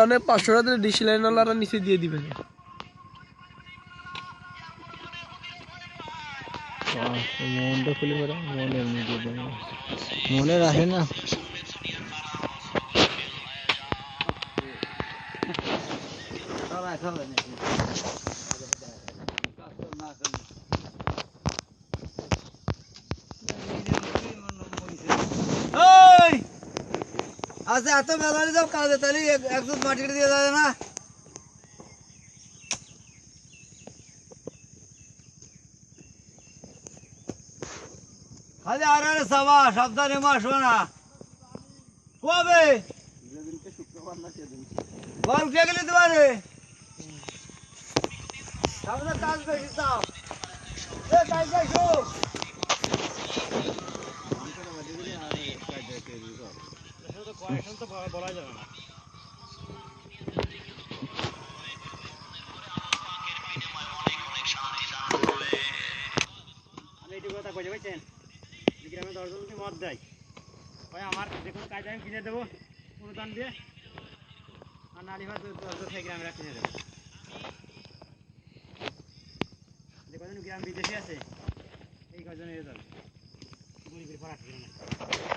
অনেক পাঁচশো টাকা ডিশ লাইন ওলারা নিচে দিয়ে দিবেন মনটা খুলে মন দেবে মনে রাখে না আচ্ছা এত মেলানি যাও কাজে তাহলে একদম মাটি দিয়ে যাবে না। খালি আর আরে সাবা সাবধানে মাস না। কবে? বল কে গেলে তোমারে? সামনে কাজ বেশি দাও এ কাজ দেখো আমি এইটুকু কথা কইতে পারছেন গ্রামে দশজনকে মদ দেয়। ভাই, আমার যে কোনো কাজ আমি কিনে দেবো, অনুদান দিয়ে। আর নারী সেই গ্রামে কিনে দেবো গ্রাম বিদেশে আছে। এই কজন যাবে গরিবের পড়া ঠিক না।